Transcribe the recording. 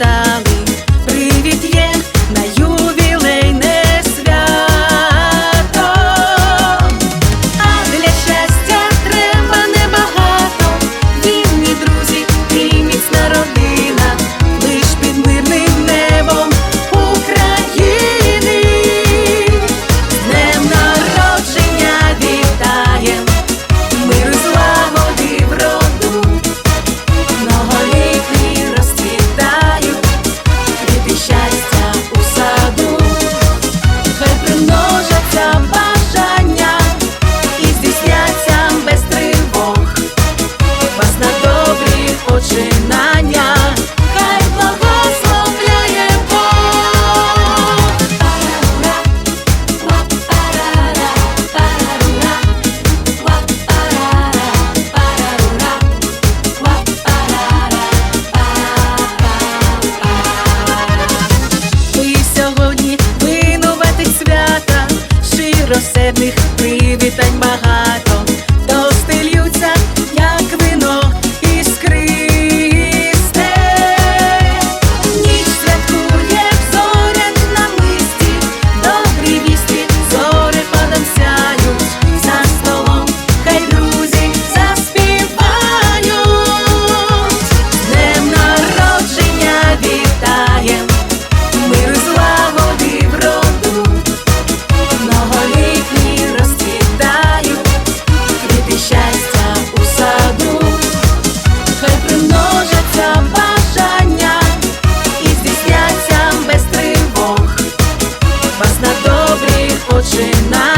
está милосердних починає.